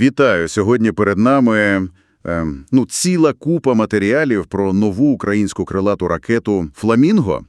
Вітаю! Сьогодні перед нами е, ну, ціла купа матеріалів про нову українську крилату ракету «Фламінго».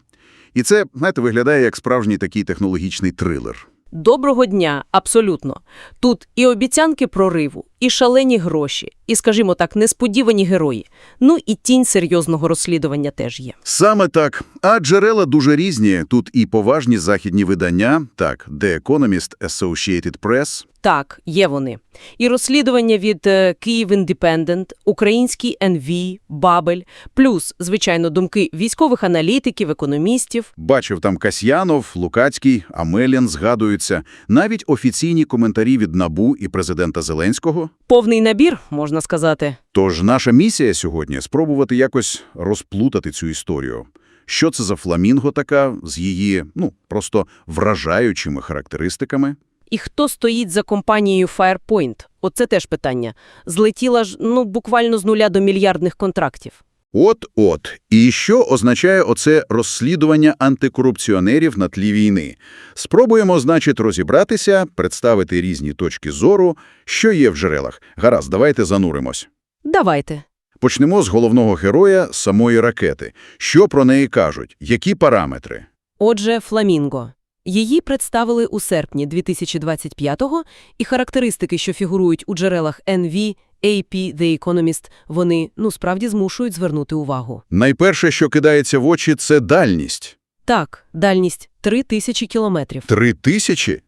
І це, знаєте, виглядає як справжній такий технологічний трилер. Доброго дня, абсолютно. Тут і обіцянки прориву, і шалені гроші, і, скажімо так, несподівані герої. Ну і тінь серйозного розслідування теж є. Саме так. А джерела дуже різні. Тут і поважні західні видання, так, The Economist, Associated Press. Так, є вони. І розслідування від е, Київ Індепендент, український НВ, Бабель, плюс, звичайно, думки військових аналітиків, економістів. Бачив там Касьянов, Лукацький, Амелін згадуються, навіть офіційні коментарі від НАБУ і президента Зеленського. Повний набір, можна сказати. Тож наша місія сьогодні – спробувати якось розплутати цю історію. Що це за фламінго така з її, ну, просто вражаючими характеристиками? І хто стоїть за компанією Firepoint? Оце теж питання. Злетіла ж, ну, буквально з нуля до мільярдних контрактів. От-от. І що означає оце розслідування антикорупціонерів на тлі війни? Спробуємо, значить, розібратися, представити різні точки зору, що є в джерелах. Гаразд, давайте зануримось. Давайте. Почнемо з головного героя – самої ракети. Що про неї кажуть? Які параметри? Отже, «Фламінго». Її представили у серпні 2025-го, і характеристики, що фігурують у джерелах NV, AP, The Economist, вони, ну, справді змушують звернути увагу. Найперше, що кидається в очі – це дальність. Так, дальність – 3000 кілометрів. Три тисячі?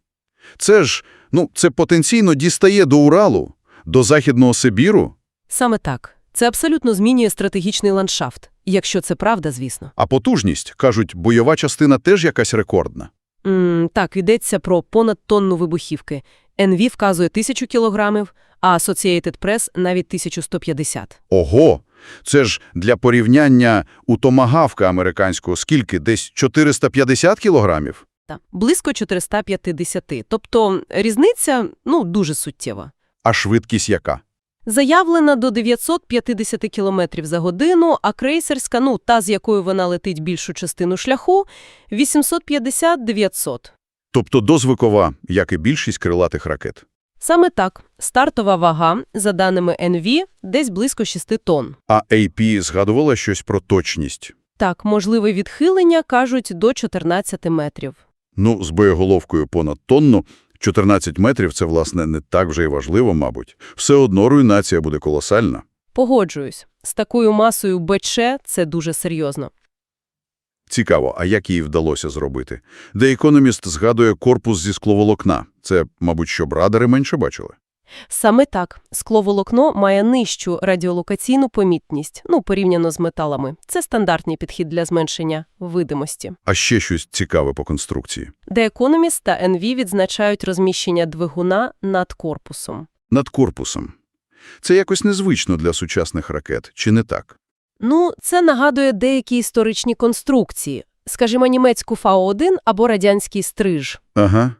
Це ж, ну, це потенційно дістає до Уралу, до Західного Сибіру, Саме так. Це абсолютно змінює стратегічний ландшафт. Якщо це правда, звісно. а потужність, кажуть, бойова частина теж якась рекордна. М, так, йдеться про понад тонну вибухівки. NV вказує 1000 кілограмів, а Associated Press – навіть 1150. Ого! Це ж для порівняння у томагавка американського скільки? Десь 450 кілограмів? Та, близько 450. Тобто різниця, ну, дуже суттєва. А швидкість яка? Заявлена до 950 км за годину, а крейсерська, ну, та, з якою вона летить більшу частину шляху, 850-900. Тобто дозвикова, як і більшість крилатих ракет. Саме так. Стартова вага, за даними NV, десь близько 6 тонн. А AP згадувала щось про точність. Так, можливе відхилення, кажуть, до 14 метрів. Ну, з боєголовкою понад тонну, 14 метрів – це, власне, не так вже й важливо, мабуть. Все одно руйнація буде колосальна. Погоджуюсь. З такою масою БЧ це дуже серйозно. Цікаво, а як їй вдалося зробити? The Economist згадує корпус зі скловолокна. Це, мабуть, щоб радари менше бачили. Саме так. Скловолокно має нижчу радіолокаційну помітність, ну, порівняно з металами. Це стандартний підхід для зменшення видимості. А ще щось цікаве по конструкції. The Economist та NV відзначають розміщення двигуна над корпусом. Над корпусом. Це якось незвично для сучасних ракет, чи не так? Ну, це нагадує деякі історичні конструкції, скажімо, німецьку Фау-1 або радянський стриж. Ага.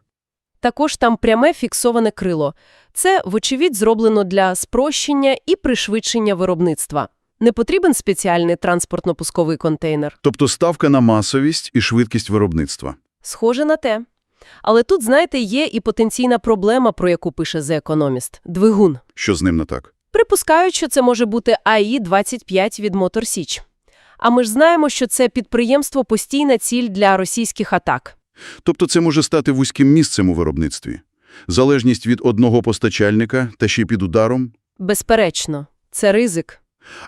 Також там пряме фіксоване крило. Це, вочевидь, зроблено для спрощення і пришвидшення виробництва. Не потрібен спеціальний транспортно-пусковий контейнер. Тобто ставка на масовість і швидкість виробництва. Схоже на те. Але тут, знаєте, є і потенційна проблема, про яку пише The Economist – двигун. Що з ним не так? Припускають, що це може бути АІ-25 від Мотор Січ. А ми ж знаємо, що це підприємство – постійна ціль для російських атак. Тобто це може стати вузьким місцем у виробництві? Залежність від одного постачальника та ще під ударом? Безперечно, це ризик.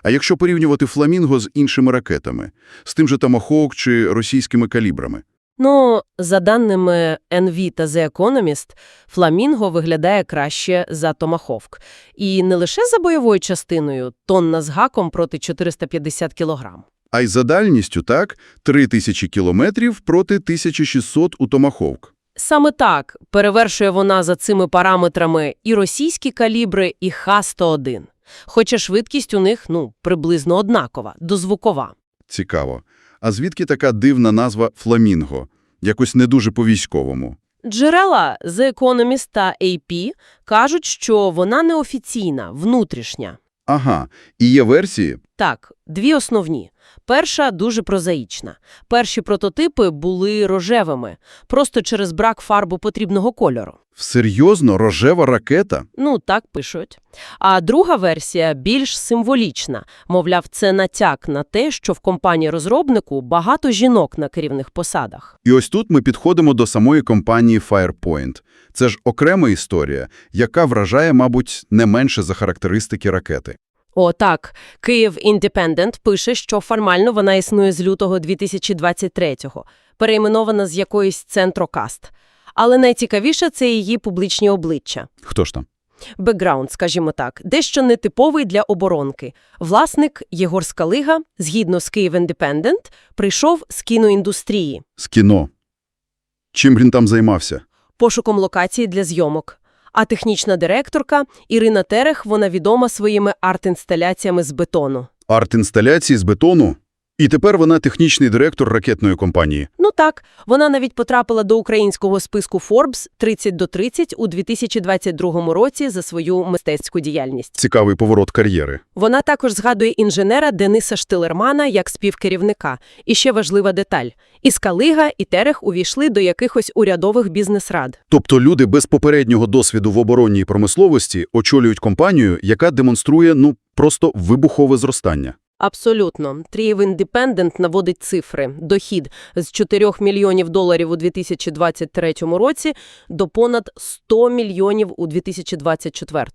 А якщо порівнювати «Фламінго» з іншими ракетами, з тим же «Томахоук» чи російськими калібрами? Ну, за даними NV та The Economist, «Фламінго» виглядає краще за «Томаховк». І не лише за бойовою частиною, тонна з гаком проти 450 кілограм. А й за дальністю, так, 3000 кілометрів проти 1600 у «Томахоук». Саме так перевершує вона за цими параметрами і російські калібри, і Х-101. Хоча швидкість у них, ну, приблизно однакова, дозвукова. Цікаво. А звідки така дивна назва «Фламінго»? Якось не дуже по-військовому. Джерела The Economist та AP кажуть, що вона неофіційна, внутрішня. Ага, і є версії, Так, дві основні. Перша дуже прозаїчна. Перші прототипи були рожевими, просто через брак фарбу потрібного кольору. Серйозно, рожева ракета? Ну, так пишуть. А друга версія більш символічна. Мовляв, це натяк на те, що в компанії-розробнику багато жінок на керівних посадах. І ось тут ми підходимо до самої компанії Firepoint. Це ж окрема історія, яка вражає, мабуть, не менше за характеристики ракети. О, так. Київ Independent пише, що формально вона існує з лютого 2023-го, перейменована з якоїсь Центрокаст. Але найцікавіше – це її публічні обличчя. Хто ж там? Бекграунд, скажімо так, дещо нетиповий для оборонки. Власник Єгор Скалига, згідно з Київ Independent, прийшов з кіноіндустрії, З кіно. Чим він там займався? пошуком локації для зйомок. А технічна директорка Ірина Терех, вона відома своїми арт-інсталяціями з бетону. Арт-інсталяції з бетону? І тепер вона технічний директор ракетної компанії. Ну так, вона навіть потрапила до українського списку Forbes 30 до 30 у 2022 році за свою мистецьку діяльність. Цікавий поворот кар'єри. Вона також згадує інженера Дениса Штилермана як співкерівника. І ще важлива деталь. І Скалига, і Терех увійшли до якихось урядових бізнес-рад. Тобто люди без попереднього досвіду в оборонній промисловості очолюють компанію, яка демонструє, ну, просто вибухове зростання. Абсолютно. Трієв індепендент наводить цифри. Дохід з 4 мільйонів доларів у 2023 році до понад 100 мільйонів у 2024.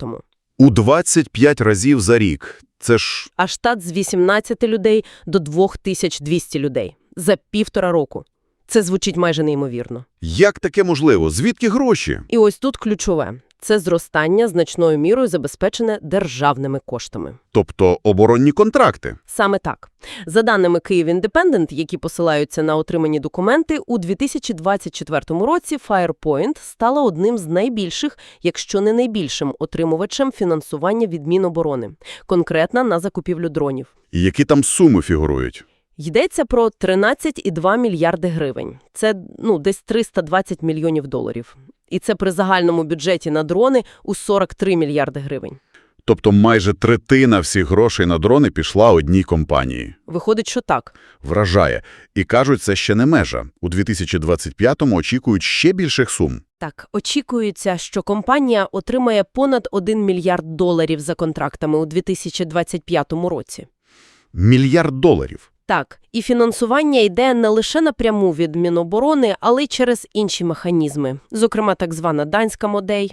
У 25 разів за рік. Це ж А штат з 18 людей до 2200 людей за півтора року. Це звучить майже неймовірно. як таке можливо? Звідки гроші? І ось тут ключове. Це зростання значною мірою забезпечене державними коштами. Тобто оборонні контракти. Саме так. За даними Київ Independent, які посилаються на отримані документи, у 2024 році Firepoint стала одним з найбільших, якщо не найбільшим, отримувачем фінансування від Міноборони, конкретно на закупівлю дронів. І які там суми фігурують? Йдеться про 13,2 мільярди гривень. Це ну десь 320 мільйонів доларів. І це при загальному бюджеті на дрони у 43 мільярди гривень. Тобто майже третина всіх грошей на дрони пішла одній компанії. Виходить, що так. Вражає. І кажуть, це ще не межа. У 2025-му очікують ще більших сум. Так, очікується, що компанія отримає понад 1 мільярд доларів за контрактами у 2025 році. Мільярд доларів. Так, і фінансування йде не лише напряму від Міноборони, але й через інші механізми, зокрема так звана данська модель.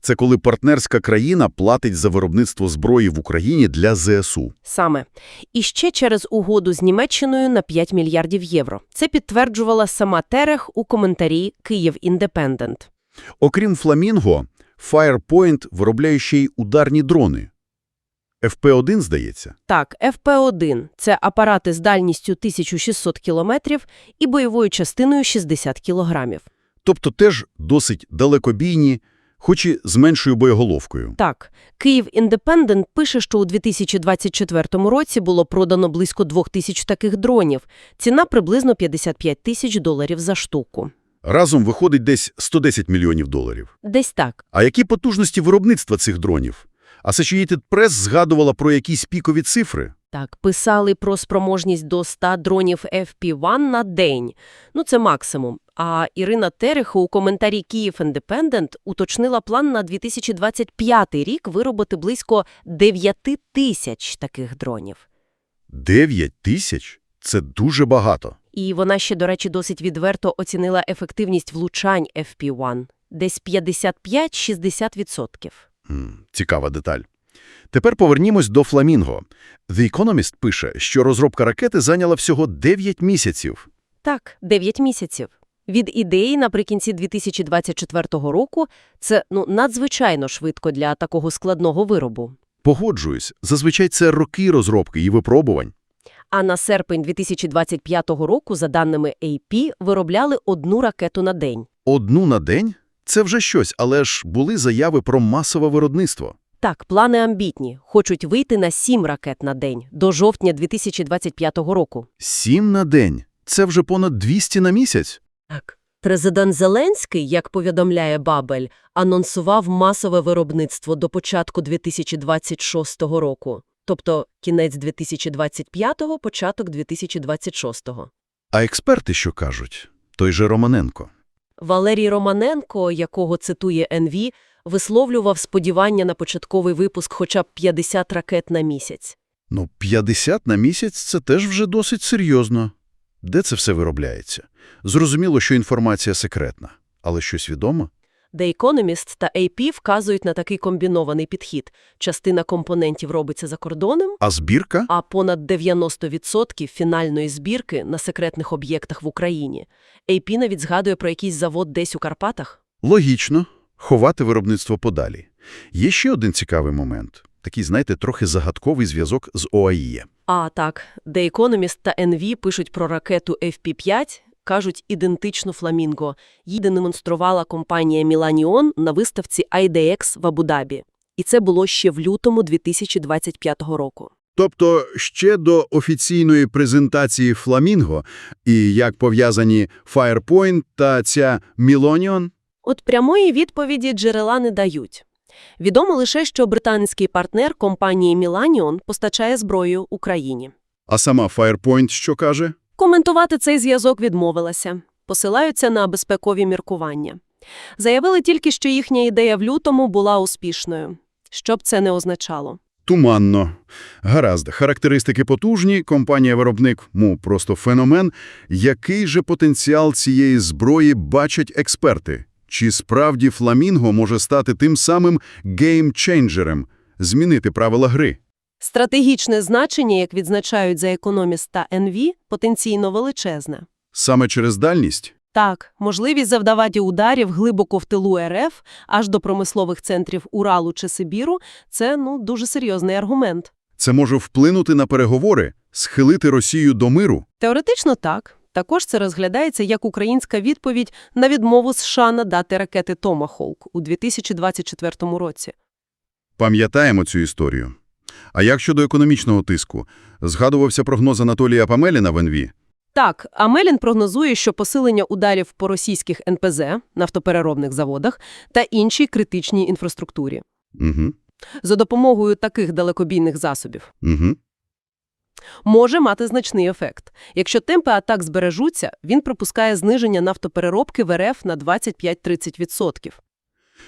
Це коли партнерська країна платить за виробництво зброї в Україні для ЗСУ. Саме. І ще через угоду з Німеччиною на 5 мільярдів євро. Це підтверджувала сама Терех у коментарі Київ Індепендент. Окрім «Фламінго», Firepoint виробляє ще й ударні дрони. FP-1, здається. Так, ФП-1 – це апарати з дальністю 1600 кілометрів і бойовою частиною 60 кілограмів. Тобто теж досить далекобійні, хоч і з меншою боєголовкою. Так, Київ Індепендент пише, що у 2024 році було продано близько 2000 таких дронів. Ціна приблизно 55 тисяч доларів за штуку. Разом виходить десь 110 мільйонів доларів. Десь так. А які потужності виробництва цих дронів? Associated Press згадувала про якісь пікові цифри. Так, писали про спроможність до 100 дронів FP-1 на день. Ну, це максимум. А Ірина Тереха у коментарі Київ Індепендент уточнила план на 2025 рік виробити близько 9 тисяч таких дронів. 9 тисяч? Це дуже багато. І вона ще, до речі, досить відверто оцінила ефективність влучань FP-1 – десь 55-60%. Цікава деталь. Тепер повернімось до «Фламінго». The Economist пише, що розробка ракети зайняла всього 9 місяців. Так, 9 місяців. Від ідеї наприкінці 2024 року – це ну, надзвичайно швидко для такого складного виробу. Погоджуюсь, зазвичай це роки розробки і випробувань. А на серпень 2025 року, за даними AP, виробляли одну ракету на день. Одну на день – це вже щось, але ж були заяви про масове виробництво. Так, плани амбітні. Хочуть вийти на 7 ракет на день до жовтня 2025 року. Сім на день – це вже понад 200 на місяць. Так. Президент Зеленський, як повідомляє Бабель, анонсував масове виробництво до початку 2026 року. тобто кінець 2025-го, початок 2026-го. А експерти що кажуть? Той же Романенко. Валерій Романенко, якого цитує НВ, висловлював сподівання на початковий випуск хоча б 50 ракет на місяць. Ну, 50 на місяць – це теж вже досить серйозно. Де це все виробляється? Зрозуміло, що інформація секретна. Але щось відомо? The Economist та AP вказують на такий комбінований підхід. Частина компонентів робиться за кордоном, А збірка? а понад 90% фінальної збірки на секретних об'єктах в Україні. AP навіть згадує про якийсь завод десь у Карпатах. Логічно. Ховати виробництво подалі. Є ще один цікавий момент. Такий, знаєте, трохи загадковий зв'язок з ОАІ. А так, The Economist та NV пишуть про ракету FP-5, кажуть ідентичну «Фламінго». Її демонструвала компанія «Міланіон» на виставці IDX в Абу-Дабі. І це було ще в лютому 2025 року. Тобто ще до офіційної презентації «Фламінго» і як пов'язані Firepoint та ця «Мілоніон» От прямої відповіді джерела не дають. Відомо лише, що британський партнер компанії «Міланіон» постачає зброю Україні. А сама Firepoint що каже? Коментувати цей зв'язок відмовилася. Посилаються на безпекові міркування. Заявили тільки, що їхня ідея в лютому була успішною. Що б це не означало. Туманно. Гаразд, характеристики потужні, компанія-виробник, му, просто феномен. Який же потенціал цієї зброї бачать експерти? Чи справді «Фламінго» може стати тим самим геймченджером, змінити правила гри? Стратегічне значення, як відзначають за економіст та НВ, потенційно величезне. Саме через дальність? Так, можливість завдавати ударів глибоко в тилу РФ, аж до промислових центрів Уралу чи Сибіру – це ну, дуже серйозний аргумент. Це може вплинути на переговори, схилити Росію до миру? Теоретично так. Також це розглядається як українська відповідь на відмову США надати ракети «Томахоук» у 2024 році. Пам'ятаємо цю історію. А як щодо економічного тиску? Згадувався прогноз Анатолія Памеліна в НВ. Так, Амелін прогнозує, що посилення ударів по російських НПЗ, нафтопереробних заводах та іншій критичній інфраструктурі Угу. за допомогою таких далекобійних засобів Угу. може мати значний ефект. Якщо темпи атак збережуться, він припускає зниження нафтопереробки в РФ на 25-30%.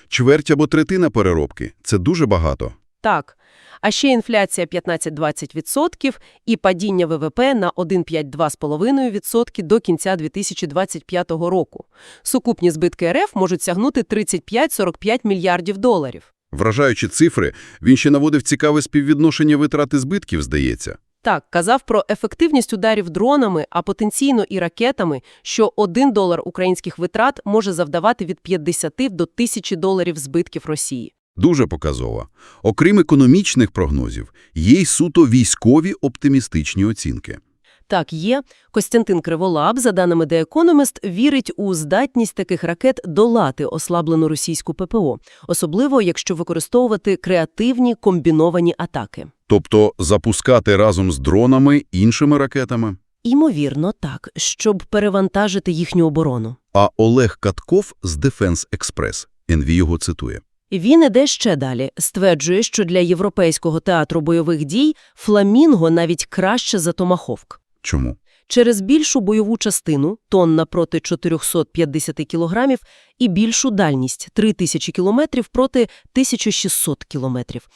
Чверть або третина переробки – це дуже багато. Так. А ще інфляція 15-20% і падіння ВВП на 1,5-2,5% до кінця 2025 року. Сукупні збитки РФ можуть сягнути 35-45 мільярдів доларів. Вражаючі цифри, він ще наводив цікаве співвідношення витрати збитків, здається. Так, казав про ефективність ударів дронами, а потенційно і ракетами, що 1 долар українських витрат може завдавати від 50 до 1000 доларів збитків Росії. Дуже показово. Окрім економічних прогнозів, є й суто військові оптимістичні оцінки. Так, є. Костянтин Криволап, за даними The Economist, вірить у здатність таких ракет долати ослаблену російську ППО, особливо якщо використовувати креативні комбіновані атаки. Тобто запускати разом з дронами іншими ракетами. Імовірно, так, щоб перевантажити їхню оборону. А Олег Катков з Defense Express, НВ його цитує. Він іде ще далі. Стверджує, що для Європейського театру бойових дій «Фламінго» навіть краще за «Томаховк». Чому? Через більшу бойову частину, тонна проти 450 кілограмів, і більшу дальність – 3000 кілометрів проти 1600 кілометрів.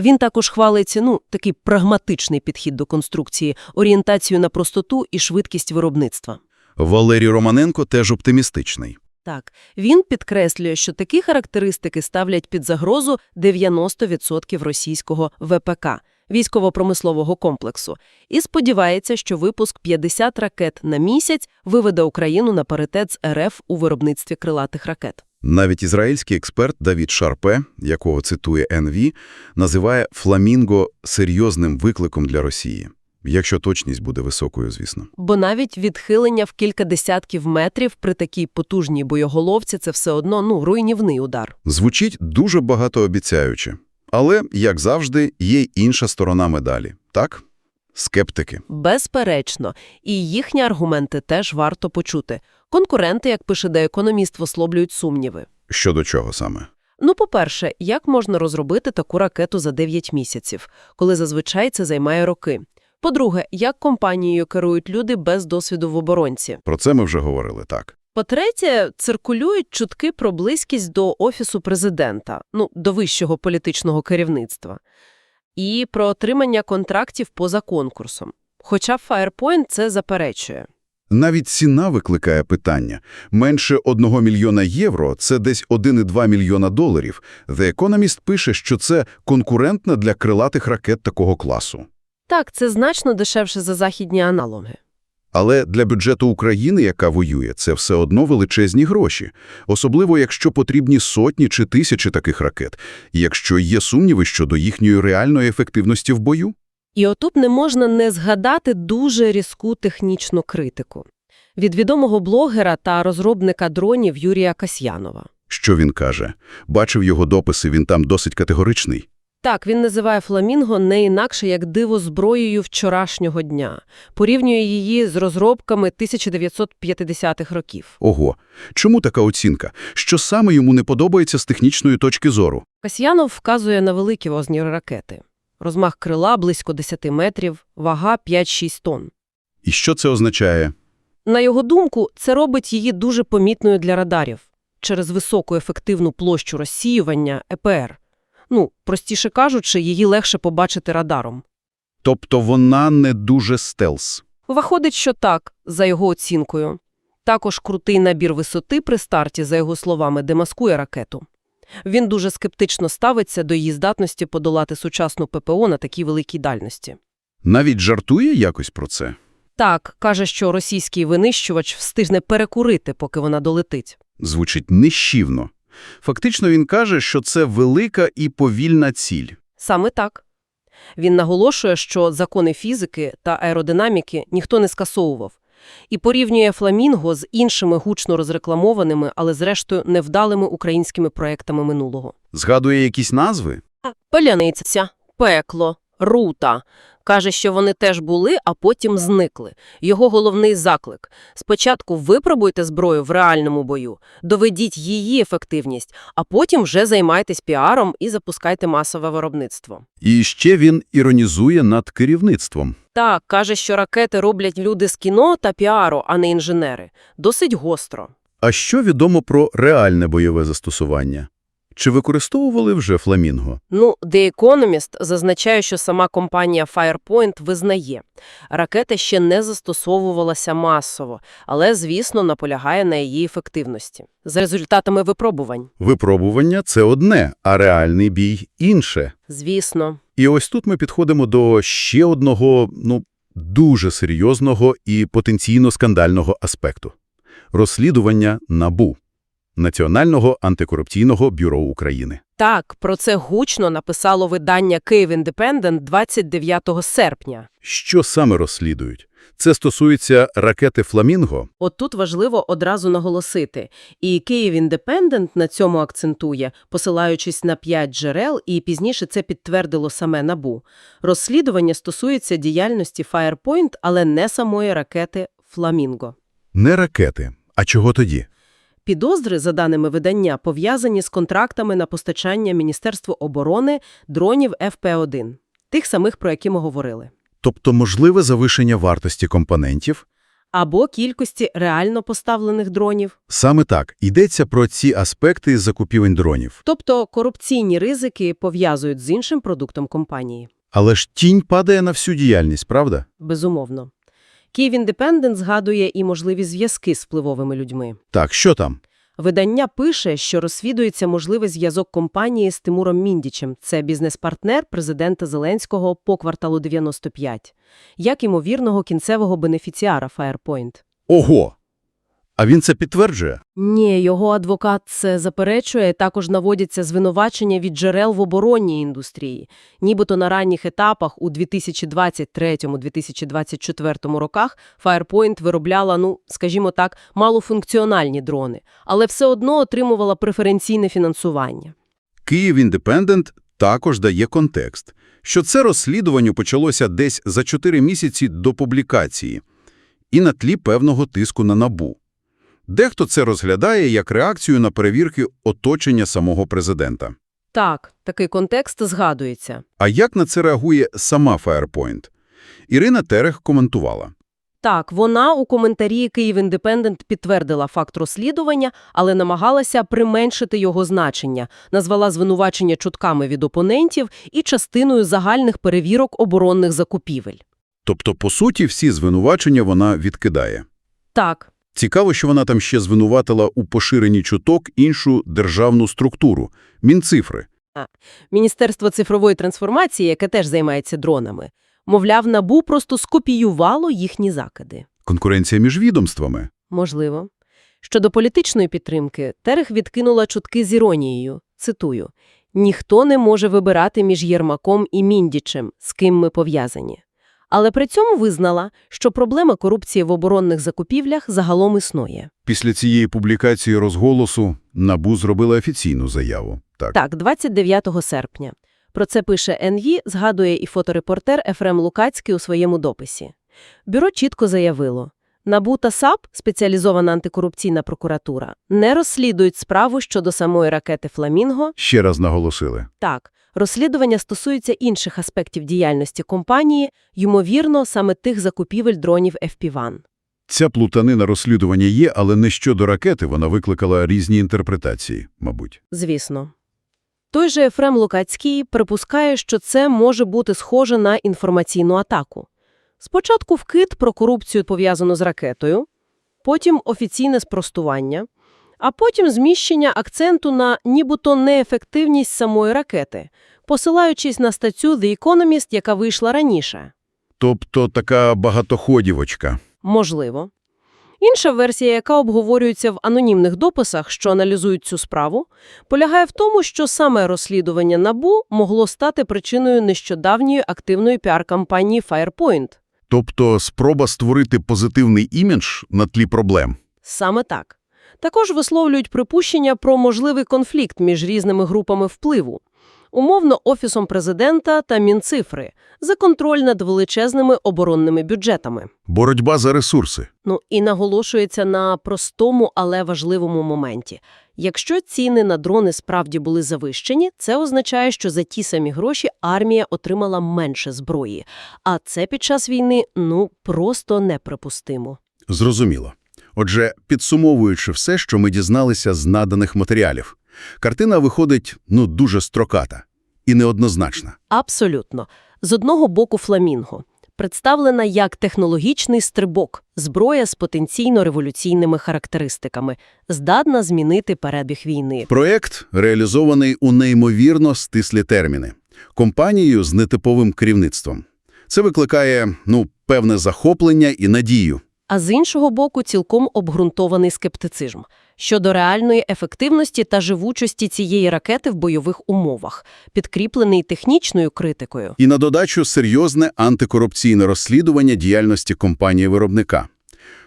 Він також хвалить ну, такий прагматичний підхід до конструкції, орієнтацію на простоту і швидкість виробництва. Валерій Романенко теж оптимістичний. Так, він підкреслює, що такі характеристики ставлять під загрозу 90% російського ВПК – військово-промислового комплексу, і сподівається, що випуск 50 ракет на місяць виведе Україну на паритет з РФ у виробництві крилатих ракет. Навіть ізраїльський експерт Давід Шарпе, якого цитує НВ, називає «Фламінго» серйозним викликом для Росії. Якщо точність буде високою, звісно. Бо навіть відхилення в кілька десятків метрів при такій потужній боєголовці – це все одно ну, руйнівний удар. Звучить дуже багатообіцяюче. Але, як завжди, є й інша сторона медалі. Так? Скептики. Безперечно. І їхні аргументи теж варто почути. Конкуренти, як пише де економіст, висловлюють сумніви. Щодо чого саме? Ну, по-перше, як можна розробити таку ракету за 9 місяців, коли зазвичай це займає роки? По-друге, як компанією керують люди без досвіду в оборонці? Про це ми вже говорили, так. По-третє, циркулюють чутки про близькість до Офісу президента, ну, до вищого політичного керівництва, і про отримання контрактів поза конкурсом. Хоча Firepoint це заперечує. Навіть ціна викликає питання. Менше 1 мільйона євро – це десь 1,2 мільйона доларів. The Economist пише, що це конкурентна для крилатих ракет такого класу. Так, це значно дешевше за західні аналоги. Але для бюджету України, яка воює, це все одно величезні гроші. Особливо, якщо потрібні сотні чи тисячі таких ракет, і якщо є сумніви щодо їхньої реальної ефективності в бою. І отут не можна не згадати дуже різку технічну критику. Від відомого блогера та розробника дронів Юрія Касьянова. Що він каже? Бачив його дописи, він там досить категоричний. Так, він називає «Фламінго» не інакше як диво зброєю вчорашнього дня. Порівнює її з розробками 1950-х років. Ого, чому така оцінка? Що саме йому не подобається з технічної точки зору? Касьянов вказує на великі розміри ракети. Розмах крила близько 10 метрів, вага 5-6 тонн. І що це означає? На його думку, це робить її дуже помітною для радарів через високу ефективну площу розсіювання ЕПР. Ну, простіше кажучи, її легше побачити радаром. Тобто вона не дуже стелс. Виходить, що так, за його оцінкою. Також крутий набір висоти при старті, за його словами, демаскує ракету. Він дуже скептично ставиться до її здатності подолати сучасну ППО на такій великій дальності. Навіть жартує якось про це. Так, каже, що російський винищувач встигне перекурити, поки вона долетить. Звучить нищівно. Фактично він каже, що це велика і повільна ціль. Саме так. Він наголошує, що закони фізики та аеродинаміки ніхто не скасовував, і порівнює «Фламінго» з іншими гучно розрекламованими, але зрештою невдалими українськими проектами минулого. Згадує якісь назви? Паляниця, пекло, рута. Каже, що вони теж були, а потім зникли. Його головний заклик – спочатку випробуйте зброю в реальному бою, доведіть її ефективність, а потім вже займайтесь піаром і запускайте масове виробництво. І ще він іронізує над керівництвом. Так, каже, що ракети роблять люди з кіно та піару, а не інженери. Досить гостро. А що відомо про реальне бойове застосування? Чи використовували вже «Фламінго»? Ну, The Economist зазначає, що сама компанія Firepoint визнає, ракета ще не застосовувалася масово, але, звісно, наполягає на її ефективності. За результатами випробувань. Випробування – це одне, а реальний бій – інше. Звісно. І ось тут ми підходимо до ще одного, ну, дуже серйозного і потенційно скандального аспекту – розслідування НАБУ – Національного антикорупційного бюро України. Так, про це гучно написало видання Київ Індепендент 29 серпня. Що саме розслідують? Це стосується ракети «Фламінго»? От тут важливо одразу наголосити. І Київ Індепендент на цьому акцентує, посилаючись на п'ять джерел, і пізніше це підтвердило саме НАБУ. Розслідування стосується діяльності Firepoint, але не самої ракети «Фламінго». Не ракети. А чого тоді? Підозри, за даними видання, пов'язані з контрактами на постачання Міністерству оборони дронів ФП-1, тих самих, про які ми говорили. Тобто можливе завишення вартості компонентів? Або кількості реально поставлених дронів. Саме так. Йдеться про ці аспекти закупівель дронів. Тобто корупційні ризики пов'язують з іншим продуктом компанії. Але ж тінь падає на всю діяльність, правда? Безумовно. Київ Індепендент згадує і можливі зв'язки з впливовими людьми. Так, що там? Видання пише, що розслідується можливий зв'язок компанії з Тимуром Міндічем. Це бізнес-партнер президента Зеленського по кварталу 95, як ймовірного кінцевого бенефіціара Firepoint. Ого! А він це підтверджує? Ні, його адвокат це заперечує, також наводяться звинувачення від джерел в оборонній індустрії. Нібито на ранніх етапах у 2023-2024 роках Firepoint виробляла, ну, скажімо так, малофункціональні дрони, але все одно отримувала преференційне фінансування. Київ Індепендент також дає контекст, що це розслідування почалося десь за 4 місяці до публікації і на тлі певного тиску на НАБУ. Дехто це розглядає як реакцію на перевірки оточення самого президента. Так, такий контекст згадується. А як на це реагує сама Firepoint? Ірина Терех коментувала. Так, вона у коментарі «Київ Індепендент» підтвердила факт розслідування, але намагалася применшити його значення, назвала звинувачення чутками від опонентів і частиною загальних перевірок оборонних закупівель. Тобто, по суті, всі звинувачення вона відкидає. Так, Цікаво, що вона там ще звинуватила у поширенні чуток іншу державну структуру – Мінцифри. Міністерство цифрової трансформації, яке теж займається дронами, мовляв, НАБУ просто скопіювало їхні закиди. Конкуренція між відомствами. Можливо. Щодо політичної підтримки, Терех відкинула чутки з іронією. Цитую. «Ніхто не може вибирати між Єрмаком і Міндічем, з ким ми пов'язані». Але при цьому визнала, що проблема корупції в оборонних закупівлях загалом існує. Після цієї публікації розголосу НАБУ зробила офіційну заяву. Так. Так, 29 серпня. Про це пише НВ, згадує і фоторепортер Ефрем Лукацький у своєму дописі. Бюро чітко заявило, НАБУ та САП, спеціалізована антикорупційна прокуратура, не розслідують справу щодо самої ракети «Фламінго». Ще раз наголосили. Так, розслідування стосується інших аспектів діяльності компанії, ймовірно, саме тих закупівель дронів FP-1. Ця плутанина розслідування є, але не щодо ракети вона викликала різні інтерпретації, мабуть. Звісно. Той же Ефрем Лукацький припускає, що це може бути схоже на інформаційну атаку. Спочатку вкид про корупцію, пов'язану з ракетою, потім офіційне спростування, а потім зміщення акценту на нібито неефективність самої ракети, посилаючись на статтю The Economist, яка вийшла раніше. Тобто така багатоходівочка. Можливо. Інша версія, яка обговорюється в анонімних дописах, що аналізують цю справу, полягає в тому, що саме розслідування НАБУ могло стати причиною нещодавньої активної піар-кампанії Firepoint. Тобто спроба створити позитивний імідж на тлі проблем. Саме так. Також висловлюють припущення про можливий конфлікт між різними групами впливу. Умовно, Офісом президента та Мінцифри за контроль над величезними оборонними бюджетами. Боротьба за ресурси. Ну і наголошується на простому, але важливому моменті. Якщо ціни на дрони справді були завищені, це означає, що за ті самі гроші армія отримала менше зброї. А це під час війни, ну, просто неприпустимо. Зрозуміло. Отже, підсумовуючи все, що ми дізналися з наданих матеріалів, картина виходить, ну, дуже строката і неоднозначна. Абсолютно. З одного боку фламінго. Представлена як технологічний стрибок, зброя з потенційно революційними характеристиками, здатна змінити перебіг війни. Проєкт реалізований у неймовірно стислі терміни. Компанією з нетиповим керівництвом. Це викликає, ну, певне захоплення і надію. А з іншого боку, цілком обґрунтований скептицизм щодо реальної ефективності та живучості цієї ракети в бойових умовах, підкріплений технічною критикою. І на додачу серйозне антикорупційне розслідування діяльності компанії-виробника.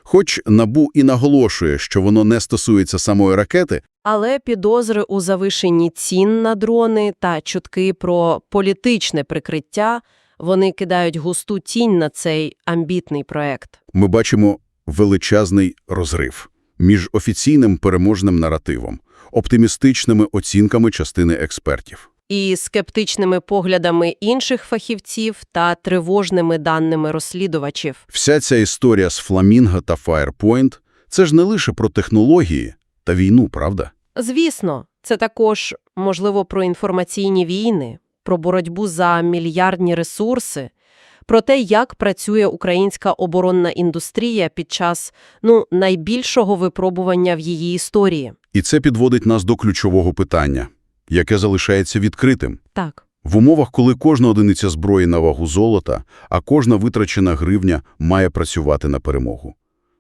Хоч НАБУ і наголошує, що воно не стосується самої ракети, Але підозри у завишенні цін на дрони та чутки про політичне прикриття вони кидають густу тінь на цей амбітний проект. ми бачимо величезний розрив між офіційним переможним наративом, оптимістичними оцінками частини експертів. І скептичними поглядами інших фахівців та тривожними даними розслідувачів. Вся ця історія з Фламінго та Firepoint – це ж не лише про технології та війну, правда? Звісно, це також, можливо, про інформаційні війни, про боротьбу за мільярдні ресурси, про те, як працює українська оборонна індустрія під час ну, найбільшого випробування в її історії. І це підводить нас до ключового питання, яке залишається відкритим. Так. В умовах, коли кожна одиниця зброї на вагу золота, а кожна витрачена гривня має працювати на перемогу.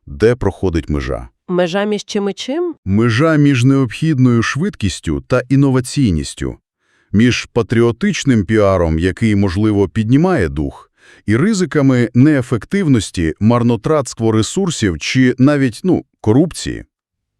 Де проходить межа? Межа між чим і чим? Межа між необхідною швидкістю та інноваційністю, між патріотичним піаром, який, можливо, піднімає дух, і ризиками неефективності, марнотратства ресурсів чи навіть, ну, корупції.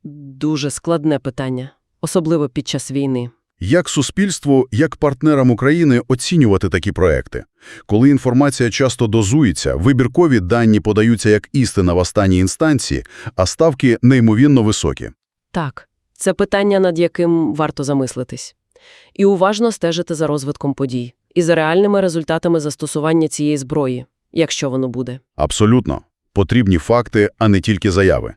Дуже складне питання, особливо під час війни. Як суспільству, як партнерам України оцінювати такі проекти? Коли інформація часто дозується, вибіркові дані подаються як істина в останній інстанції, а ставки неймовірно високі. Так, це питання, над яким варто замислитись. І уважно стежити за розвитком подій і за реальними результатами застосування цієї зброї, якщо воно буде. Абсолютно. Потрібні факти, а не тільки заяви.